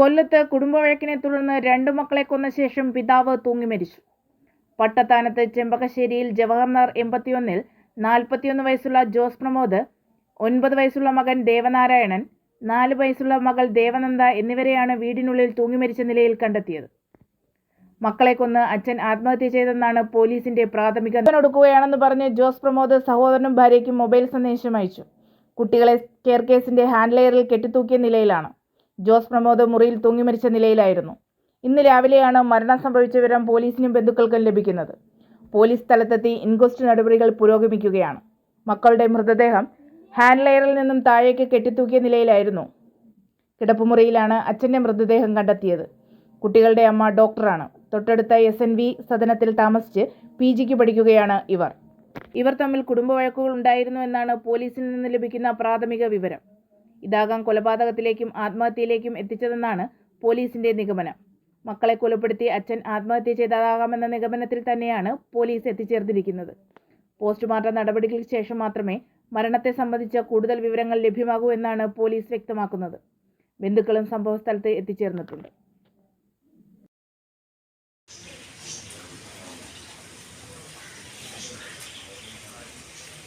കൊല്ലത്ത് കുടുംബവഴക്കിനെ തുടർന്ന് രണ്ടു മക്കളെ കൊന്ന ശേഷം പിതാവ് തൂങ്ങി മരിച്ചു. പട്ടത്താനത്ത് ചെമ്പകശ്ശേരിയിൽ ജവഹർലാൽ എൺപത്തിയൊന്നിൽ നാൽപ്പത്തിയൊന്ന് വയസ്സുള്ള ജോസ് പ്രമോദ് ഒൻപത് വയസ്സുള്ള മകൻ ദേവനാരായണൻ നാല് വയസ്സുള്ള മകൾ ദേവനന്ദ എന്നിവരെയാണ് വീടിനുള്ളിൽ തൂങ്ങി മരിച്ച നിലയിൽ കണ്ടെത്തിയത്. മക്കളെ കൊന്ന് അച്ഛൻ ആത്മഹത്യ ചെയ്തെന്നാണ് പോലീസിന്റെ പ്രാഥമിക ഒടുക്കുകയാണെന്ന് പറഞ്ഞ് ജോസ് പ്രമോദ് സഹോദരനും ഭാര്യയ്ക്കും മൊബൈൽ സന്ദേശം അയച്ചു. കുട്ടികളെ കെയർ കേസിന്റെ ഹാൻഡ് ലെയറിൽ കെട്ടിത്തൂക്കിയ നിലയിലാണ്. ജോസ് പ്രമോദ് മുറിയിൽ തൂങ്ങി മരിച്ച നിലയിലായിരുന്നു. ഇന്ന് രാവിലെയാണ് മരണം സംഭവിച്ച വിവരം പോലീസിനും ബന്ധുക്കൾക്കും ലഭിക്കുന്നത്. പോലീസ് സ്ഥലത്തെത്തി ഇൻക്വസ്റ്റ് നടപടികൾ പുരോഗമിക്കുകയാണ്. മക്കളുടെ മൃതദേഹം ഹാൻഡ് ലെയറിൽ നിന്നും താഴേക്ക് കെട്ടിത്തൂക്കിയ നിലയിലായിരുന്നു. കിടപ്പുമുറിയിലാണ് അച്ഛന്റെ മൃതദേഹം കണ്ടെത്തിയത്. കുട്ടികളുടെ അമ്മ ഡോക്ടറാണ്. തൊട്ടടുത്ത എസ് എൻ വി സദനത്തിൽ താമസിച്ച് പി ജിക്ക് പഠിക്കുകയാണ് ഇവർ. ഇവർ തമ്മിൽ കുടുംബ വഴക്കുകൾ ഉണ്ടായിരുന്നു എന്നാണ് പോലീസിൽ നിന്ന് ലഭിക്കുന്ന പ്രാഥമിക വിവരം. ഇതാകാം കൊലപാതകത്തിലേക്കും ആത്മഹത്യയിലേക്കും എത്തിച്ചതെന്നാണ് പോലീസിന്റെ നിഗമനം. മക്കളെ കൊലപ്പെടുത്തി അച്ഛൻ ആത്മഹത്യ ചെയ്തതാകാമെന്ന നിഗമനത്തിൽ തന്നെയാണ് പോലീസ് എത്തിച്ചേർന്നിരിക്കുന്നത്. പോസ്റ്റ്മോർട്ടം നടപടികൾക്ക് ശേഷം മാത്രമേ മരണത്തെ സംബന്ധിച്ച കൂടുതൽ വിവരങ്ങൾ ലഭ്യമാകൂ എന്നാണ് പോലീസ് വ്യക്തമാക്കുന്നത്. ബന്ധുക്കളും സംഭവസ്ഥലത്ത് എത്തിച്ചേർന്നിട്ടുണ്ട്.